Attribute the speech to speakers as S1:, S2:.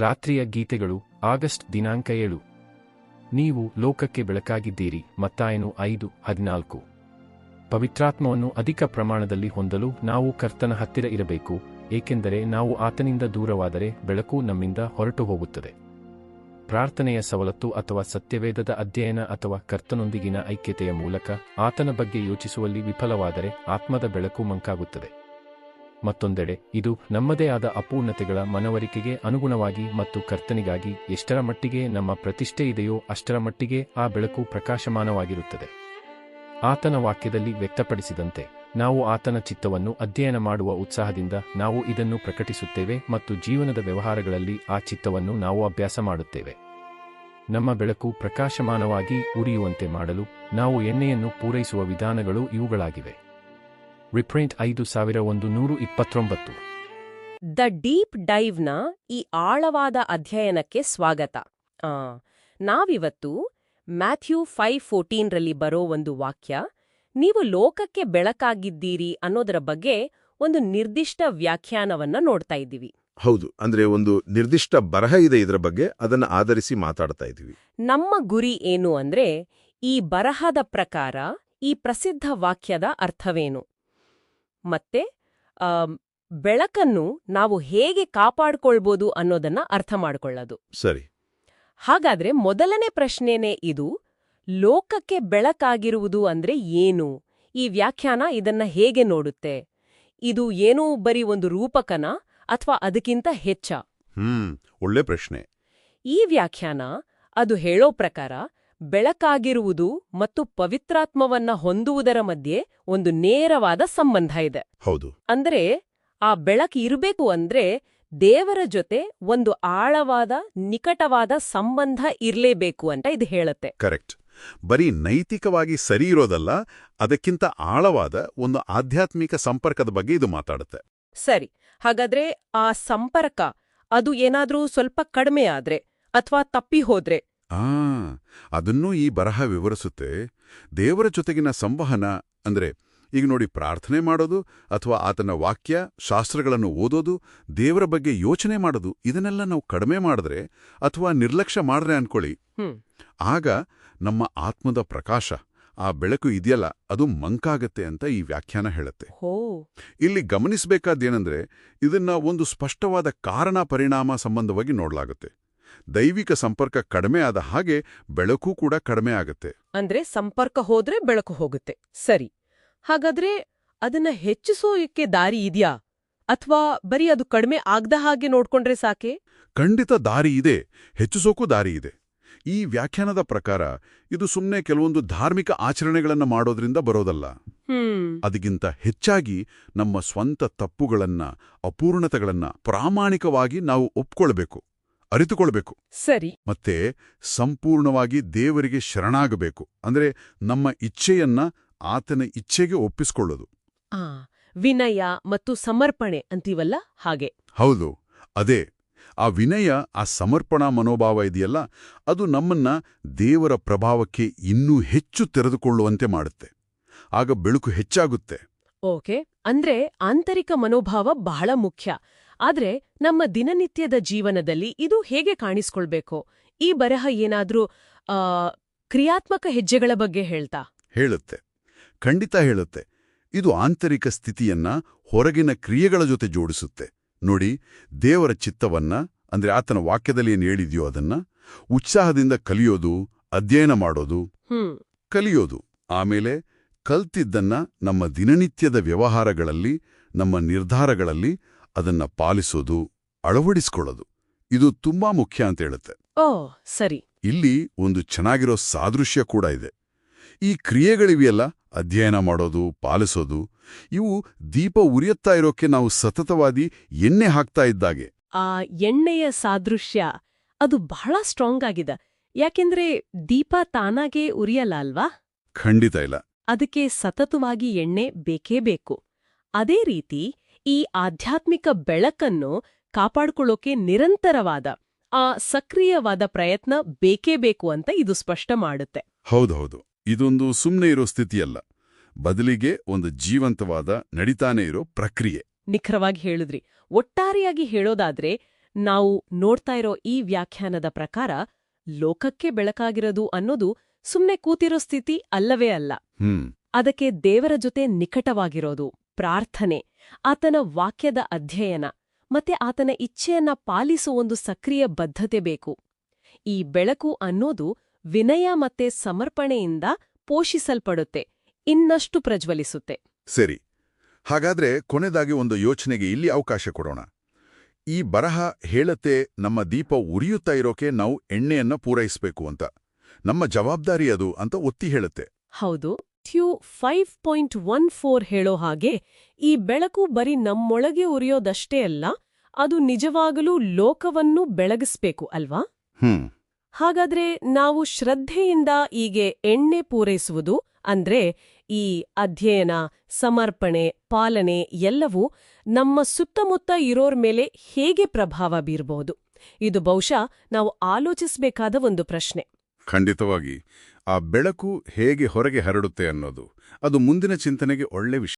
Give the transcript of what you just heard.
S1: ರಾತ್ರಿಯ ಗೀತೆಗಳು ಆಗಸ್ಟ್ ದಿನಾಂಕ ಏಳು. ನೀವು ಲೋಕಕ್ಕೆ ಬೆಳಕಾಗಿದ್ದೀರಿ, ಮತ್ತಾಯನು ಐದು, ಹದಿನಾಲ್ಕು. ಪವಿತ್ರಾತ್ಮವನ್ನು ಅಧಿಕ ಪ್ರಮಾಣದಲ್ಲಿ ಹೊಂದಲು ನಾವು ಕರ್ತನ ಹತ್ತಿರ ಇರಬೇಕು, ಏಕೆಂದರೆ ನಾವು ಆತನಿಂದ ದೂರವಾದರೆ ಬೆಳಕು ನಮ್ಮಿಂದ ಹೊರಟು ಹೋಗುತ್ತದೆ ಪ್ರಾರ್ಥನೆಯ ಸವಲತ್ತು ಅಥವಾ ಸತ್ಯವೇದದ ಅಧ್ಯಯನ ಅಥವಾ ಕರ್ತನೊಂದಿಗಿನ ಐಕ್ಯತೆಯ ಮೂಲಕ ಆತನ ಬಗ್ಗೆ ಯೋಚಿಸುವಲ್ಲಿ ವಿಫಲವಾದರೆ ಆತ್ಮದ ಬೆಳಕು ಮಂಕಾಗುತ್ತದೆ. ಮತ್ತೊಂದೆಡೆ, ಇದು ನಮ್ಮದೇ ಆದ ಅಪೂರ್ಣತೆಗಳ ಮನವರಿಕೆಗೆ ಅನುಗುಣವಾಗಿ ಮತ್ತು ಕರ್ತನಿಗಾಗಿ ಎಷ್ಟರ ಮಟ್ಟಿಗೆ ನಮ್ಮ ಪ್ರತಿಷ್ಠೆ ಇದೆಯೋ ಅಷ್ಟರ ಮಟ್ಟಿಗೆ ಆ ಬೆಳಕು ಪ್ರಕಾಶಮಾನವಾಗಿರುತ್ತದೆ. ಆತನ ವಾಕ್ಯದಲ್ಲಿ ವ್ಯಕ್ತಪಡಿಸಿದಂತೆ, ನಾವು ಆತನ ಚಿತ್ತವನ್ನು ಅಧ್ಯಯನ ಮಾಡುವ ಉತ್ಸಾಹದಿಂದ ನಾವು ಇದನ್ನು ಪ್ರಕಟಿಸುತ್ತೇವೆ ಮತ್ತು ಜೀವನದ ವ್ಯವಹಾರಗಳಲ್ಲಿ ಆ ಚಿತ್ತವನ್ನು ನಾವು ಅಭ್ಯಾಸ ಮಾಡುತ್ತೇವೆ. ನಮ್ಮ ಬೆಳಕು ಪ್ರಕಾಶಮಾನವಾಗಿ ಉರಿಯುವಂತೆ ಮಾಡಲು ನಾವು ಎಣ್ಣೆಯನ್ನು ಪೂರೈಸುವ ವಿಧಾನಗಳು ಇವುಗಳಾಗಿವೆ. ರಿಪ್ರಿಂಟ್ ಐದು ಸಾವಿರ ಒಂದು ನೂರು ಇಪ್ಪತ್ತೊಂಬತ್ತು.
S2: ದ ಡೀಪ್ ಡೈವ್ನ ಈ ಆಳವಾದ ಅಧ್ಯಯನಕ್ಕೆ ಸ್ವಾಗತ. ಆ, ನಾವಿವತ್ತು ಮ್ಯಾಥ್ಯೂ ಫೈವ್ ಫೋರ್ಟೀನ್ರಲ್ಲಿ ಬರೋ ಒಂದು ವಾಕ್ಯ ನೀವು ಲೋಕಕ್ಕೆ ಬೆಳಕಾಗಿದ್ದೀರಿ ಅನ್ನೋದರ ಬಗ್ಗೆ ಒಂದು ನಿರ್ದಿಷ್ಟ ವ್ಯಾಖ್ಯಾನವನ್ನ ನೋಡ್ತಾ ಇದ್ದೀವಿ.
S3: ಹೌದು ಅಂದ್ರೆ ಒಂದು ನಿರ್ದಿಷ್ಟ ಬರಹ ಇದೆ ಇದರ ಬಗ್ಗೆ ಅದನ್ನ ಆಧರಿಸಿ ಮಾತಾಡ್ತಾ ಇದ್ದೀವಿ.
S2: ನಮ್ಮ ಗುರಿ ಏನು ಅಂದ್ರೆ ಈ ಬರಹದ ಪ್ರಕಾರ ಈ ಪ್ರಸಿದ್ಧ ವಾಕ್ಯದ ಅರ್ಥವೇನು? ಮತ್ತೆ ಬೆಳಕನ್ನು ನಾವು ಹೇಗೆ ಕಾಪಾಡ್ಕೊಳ್ಬೋದು ಅನ್ನೋದನ್ನ ಅರ್ಥ ಮಾಡಿಕೊಳ್ಳೋದು.
S3: ಸರಿ.
S2: ಹಾಗಾದ್ರೆ ಮೊದಲನೇ ಪ್ರಶ್ನೆನೇ ಇದು ಲೋಕಕ್ಕೆ ಬೆಳಕಾಗಿರುವುದು ಅಂದ್ರೆ ಏನು? ಈ ವ್ಯಾಖ್ಯಾನ ಇದನ್ನ ಹೇಗೆ ನೋಡುತ್ತೆ? ಇದು ಏನೂ ಬರೀ ಒಂದು ರೂಪಕನ ಅಥವಾ ಅದಕ್ಕಿಂತ ಹೆಚ್ಚ?
S3: ಹ್ಮ್ ಒಳ್ಳೆ ಪ್ರಶ್ನೆ.
S2: ಈ ವ್ಯಾಖ್ಯಾನ ಅದು ಹೇಳೋ ಪ್ರಕಾರ ಬೆಳಕಾಗಿರುವುದು ಮತ್ತು ಪವಿತ್ರಾತ್ಮವನ್ನ ಹೊಂದುವುದರ ಮಧ್ಯೆ ಒಂದು ನೇರವಾದ ಸಂಬಂಧ ಇದೆ.
S3: ಹೌದು.
S2: ಅಂದ್ರೆ ಆ ಬೆಳಕು ಇರಬೇಕು ಅಂದ್ರೆ ದೇವರ ಜೊತೆ ಒಂದು ಆಳವಾದ ನಿಕಟವಾದ ಸಂಬಂಧ ಇರಲೇಬೇಕು ಅಂತ ಇದು ಹೇಳುತ್ತೆ.
S3: ಕರೆಕ್ಟ್. ಬರೀ ನೈತಿಕವಾಗಿ ಸರಿ ಇರೋದಲ್ಲ ಅದಕ್ಕಿಂತ ಆಳವಾದ ಒಂದು ಆಧ್ಯಾತ್ಮಿಕ ಸಂಪರ್ಕದ ಬಗ್ಗೆ ಇದು ಮಾತಾಡುತ್ತೆ.
S2: ಸರಿ. ಹಾಗಾದ್ರೆ ಆ ಸಂಪರ್ಕ ಅದು ಏನಾದ್ರೂ ಸ್ವಲ್ಪ ಕಡಿಮೆ ಆದ್ರೆ ಅಥವಾ ತಪ್ಪಿ ಹೋದ್ರೆ
S3: ಆ ಅದನ್ನೂ ಈ ಬರಹ ವಿವರಿಸುತ್ತೆ. ದೇವರ ಜೊತೆಗಿನ ಸಂವಹನ ಅಂದ್ರೆ ಈಗ ನೋಡಿ ಪ್ರಾರ್ಥನೆ ಮಾಡೋದು ಅಥವಾ ಆತನ ವಾಕ್ಯ ಶಾಸ್ತ್ರಗಳನ್ನು ಓದೋದು ದೇವರ ಬಗ್ಗೆ ಯೋಚನೆ ಮಾಡೋದು ಇದನ್ನೆಲ್ಲ ನಾವು ಕಡಿಮೆ ಮಾಡಿದ್ರೆ ಅಥವಾ ನಿರ್ಲಕ್ಷ್ಯ ಮಾಡಿದ್ರೆ ಅನ್ಕೊಳ್ಳಿ. ಆಗ ನಮ್ಮ ಆತ್ಮದ ಪ್ರಕಾಶ ಆ ಬೆಳಕು ಇದೆಯಲ್ಲ ಅದು ಮಂಕಾಗತ್ತೆ ಅಂತ ಈ ವ್ಯಾಖ್ಯಾನ ಹೇಳುತ್ತೆ. ಇಲ್ಲಿ ಗಮನಿಸಬೇಕಾದ್ದೇನೆಂದ್ರೆ ಇದನ್ನ ಒಂದು ಸ್ಪಷ್ಟವಾದ ಕಾರಣ ಪರಿಣಾಮ ಸಂಬಂಧವಾಗಿ ನೋಡಲಾಗುತ್ತೆ. ದೈವಿಕ ಸಂಪರ್ಕ ಕಡಿಮೆ ಆದ ಹಾಗೆ ಬೆಳಕು ಕೂಡ ಕಡಿಮೆ ಆಗುತ್ತೆ.
S2: ಅಂದ್ರೆ ಸಂಪರ್ಕ ಹೋದ್ರೆ ಬೆಳಕು ಹೋಗುತ್ತೆ. ಸರಿ. ಹಾಗಾದ್ರೆ ಅದನ್ನ ಹೆಚ್ಚಿಸೋಕ್ಕೆ ದಾರಿ ಇದ್ಯಾ? ಅಥವಾ ಬರೀ ಅದು ಕಡಿಮೆ ಆಗದ ಹಾಗೆ ನೋಡ್ಕೊಂಡ್ರೆ ಸಾಕೆ?
S3: ಖಂಡಿತ ದಾರಿ ಇದೆ. ಹೆಚ್ಚಿಸೋಕ್ಕೂ ದಾರಿ ಇದೆ. ಈ ವ್ಯಾಖ್ಯಾನದ ಪ್ರಕಾರ ಇದು ಸುಮ್ಮನೆ ಕೆಲವೊಂದು ಧಾರ್ಮಿಕ ಆಚರಣೆಗಳನ್ನು ಮಾಡೋದ್ರಿಂದ ಬರೋದಲ್ಲ. ಅದಕ್ಕಿಂತ ಹೆಚ್ಚಾಗಿ ನಮ್ಮ ಸ್ವಂತ ತಪ್ಪುಗಳನ್ನ ಅಪೂರ್ಣತೆಗಳನ್ನ ಪ್ರಾಮಾಣಿಕವಾಗಿ ನಾವು ಒಪ್ಕೊಳ್ಬೇಕು. ಅರಿತುಕೊಳ್ಬೇಕು.
S2: ಸರಿ.
S3: ಮತ್ತೆ ಸಂಪೂರ್ಣವಾಗಿ ದೇವರಿಗೆ ಶರಣಾಗಬೇಕು. ಅಂದ್ರೆ ನಮ್ಮ ಇಚ್ಛೆಯನ್ನ ಆತನ ಇಚ್ಛೆಗೆ ಒಪ್ಪಿಸ್ಕೊಳ್ಳೋದು.
S2: ಆ ವಿನಯ ಮತ್ತು ಸಮರ್ಪಣೆ ಅಂತೀವಲ್ಲ ಹಾಗೆ.
S3: ಹೌದು. ಅದೇ ಆ ವಿನಯ ಆ ಸಮರ್ಪಣಾ ಮನೋಭಾವ ಇದೆಯಲ್ಲ ಅದು ನಮ್ಮನ್ನ ದೇವರ ಪ್ರಭಾವಕ್ಕೆ ಇನ್ನೂ ಹೆಚ್ಚು ತೆರೆದುಕೊಳ್ಳುವಂತೆ ಮಾಡುತ್ತೆ. ಆಗ ಬೆಳಕು ಹೆಚ್ಚಾಗುತ್ತೆ.
S2: ಓಕೆ. ಅಂದ್ರೆ ಆಂತರಿಕ ಮನೋಭಾವ ಬಹಳ ಮುಖ್ಯ. ಆದ್ರೆ ನಮ್ಮ ದಿನನಿತ್ಯದ ಜೀವನದಲ್ಲಿ ಇದು ಹೇಗೆ ಕಾಣಿಸ್ಕೊಳ್ಬೇಕು? ಈ ಬರಹ ಏನಾದ್ರೂ ಕ್ರಿಯಾತ್ಮಕ ಹೆಜ್ಜೆಗಳ ಬಗ್ಗೆ ಹೇಳ್ತಾ?
S3: ಹೇಳುತ್ತೆ. ಖಂಡಿತ ಹೇಳುತ್ತೆ. ಇದು ಆಂತರಿಕ ಸ್ಥಿತಿಯನ್ನ ಹೊರಗಿನ ಕ್ರಿಯೆಗಳ ಜೊತೆ ಜೋಡಿಸುತ್ತೆ. ನೋಡಿ ದೇವರ ಚಿತ್ತವನ್ನ ಅಂದ್ರೆ ಆತನ ವಾಕ್ಯದಲ್ಲಿ ಏನು ಹೇಳಿದೆಯೋ ಅದನ್ನ ಉತ್ಸಾಹದಿಂದ ಕಲಿಯೋದು ಅಧ್ಯಯನ ಮಾಡೋದು ಕಲಿಯೋದು. ಆಮೇಲೆ ಕಲ್ತಿದ್ದನ್ನ ನಮ್ಮ ದಿನನಿತ್ಯದ ವ್ಯವಹಾರಗಳಲ್ಲಿ ನಮ್ಮ ನಿರ್ಧಾರಗಳಲ್ಲಿ ಅದನ್ನ ಪಾಲಿಸೋದು ಅಳವಡಿಸ್ಕೊಳ್ಳೋದು ಇದು ತುಂಬಾ ಮುಖ್ಯ ಅಂತ ಹೇಳುತ್ತೆ.
S2: ಓ ಸರಿ.
S3: ಇಲ್ಲಿ ಒಂದು ಚೆನ್ನಾಗಿರೋ ಸಾದೃಶ್ಯ ಕೂಡ ಇದೆ. ಈ ಕ್ರಿಯೆಗಳಿವೆಯಲ್ಲ ಅಧ್ಯಯನ ಮಾಡೋದು ಪಾಲಿಸೋದು ಇವು ದೀಪ ಉರಿಯುತ್ತಾ ಇರೋಕೆ ನಾವು ಸತತವಾದಿ ಎಣ್ಣೆ ಹಾಕ್ತಾ ಇದ್ದಾಗೆ.
S2: ಆ ಎಣ್ಣೆಯ ಸಾದೃಶ್ಯ ಅದು ಬಹಳ ಸ್ಟ್ರಾಂಗ್ ಆಗಿದೆ. ಯಾಕೆಂದ್ರೆ ದೀಪ ತಾನಾಗೇ ಉರಿಯಲ್ಲ ಅಲ್ವಾ?
S3: ಖಂಡಿತ ಇಲ್ಲ.
S2: ಅದಕ್ಕೆ ಸತತವಾಗಿ ಎಣ್ಣೆ ಬೇಕೇ ಬೇಕು. ಅದೇ ರೀತಿ ಈ ಆಧ್ಯಾತ್ಮಿಕ ಬೆಳಕನ್ನು ಕಾಪಾಡಿಕೊಳ್ಳೋಕೆ ನಿರಂತರವಾದ ಆ ಸಕ್ರಿಯವಾದ ಪ್ರಯತ್ನ ಬೇಕೇ ಬೇಕು ಅಂತ ಇದು ಸ್ಪಷ್ಟ ಮಾಡುತ್ತೆ.
S3: ಹೌದೌದು ಇದೊಂದು ಸುಮ್ಮನೆ ಇರೋ ಸ್ಥಿತಿಯಲ್ಲ. ಬದಲಿಗೆ ಒಂದು ಜೀವಂತವಾದ ನಡೀತಾನೆ ಇರೋ ಪ್ರಕ್ರಿಯೆ.
S2: ನಿಖರವಾಗಿ ಹೇಳಿದ್ರಿ. ಒಟ್ಟಾರೆಯಾಗಿ ಹೇಳೋದಾದ್ರೆ ನಾವು ನೋಡ್ತಾ ಇರೋ ಈ ವ್ಯಾಖ್ಯಾನದ ಪ್ರಕಾರ ಲೋಕಕ್ಕೆ ಬೆಳಕಾಗಿರೋದು ಅನ್ನೋದು ಸುಮ್ಮನೆ ಕೂತಿರೋ ಸ್ಥಿತಿ ಅಲ್ಲವೇ ಅಲ್ಲ. ಅದಕ್ಕೆ ದೇವರ ಜೊತೆ ನಿಕಟವಾಗಿರೋದು ಪ್ರಾರ್ಥನೆ ಆತನ ವಾಕ್ಯದ ಅಧ್ಯಯನ ಮತ್ತೆ ಆತನ ಇಚ್ಛೆಯನ್ನ ಪಾಲಿಸುವ ಒಂದು ಸಕ್ರಿಯ ಬದ್ಧತೆ ಬೇಕು. ಈ ಬೆಳಕು ಅನ್ನೋದು ವಿನಯ ಮತ್ತೆ ಸಮರ್ಪಣೆಯಿಂದ ಪೋಷಿಸಲ್ಪಡುತ್ತೆ ಇನ್ನಷ್ಟು ಪ್ರಜ್ವಲಿಸುತ್ತೆ.
S3: ಸರಿ ಹಾಗಾದ್ರೆ ಕೊನೆದಾಗಿ ಒಂದು ಯೋಚನೆಗೆ ಇಲ್ಲಿ ಅವಕಾಶ ಕೊಡೋಣ. ಈ ಬರಹ ಹೇಳತ್ತೆ ನಮ್ಮ ದೀಪ ಉರಿಯುತ್ತಾ ಇರೋಕೆ ನಾವು ಎಣ್ಣೆಯನ್ನ ಪೂರೈಸಬೇಕು ಅಂತ. ನಮ್ಮ ಜವಾಬ್ದಾರಿ ಅದು ಅಂತ ಒತ್ತಿ ಹೇಳುತ್ತೆ.
S2: ಹೌದು. ಥ್ಯೂ ಫೈವ್ ಪಾಯಿಂಟ್ ಒನ್ ಫೋರ್ ಹೇಳೋ ಹಾಗೆ ಈ ಬೆಳಕು ಬರೀ ನಮ್ಮೊಳಗೆ ಉರಿಯೋದಷ್ಟೇ ಅಲ್ಲ ಅದು ನಿಜವಾಗಲೂ ಲೋಕವನ್ನು ಬೆಳಗಿಸ್ಬೇಕು ಅಲ್ವಾ? ಹಾಗಾದ್ರೆ ನಾವು ಶ್ರದ್ಧೆಯಿಂದ ಹೀಗೆ ಎಣ್ಣೆ ಪೂರೈಸುವುದು ಅಂದ್ರೆ ಈ ಅಧ್ಯಯನ ಸಮರ್ಪಣೆ ಪಾಲನೆ ಎಲ್ಲವೂ ನಮ್ಮ ಸುತ್ತಮುತ್ತ ಇರೋರ್ ಮೇಲೆ ಹೇಗೆ ಪ್ರಭಾವ ಬೀರಬಹುದು? ಇದು ಬಹುಶಃ ನಾವು ಆಲೋಚಿಸಬೇಕಾದ ಒಂದು ಪ್ರಶ್ನೆ.
S3: ಖಂಡಿತವಾಗಿ. ಆ ಬೆಳಕು ಹೇಗೆ ಹೊರಗೆ ಹರಡುತ್ತೆ ಅನ್ನೋದು. ಅದು ಮುಂದಿನ ಚಿಂತನೆಗೆ ಒಳ್ಳೆ ವಿಷಯ.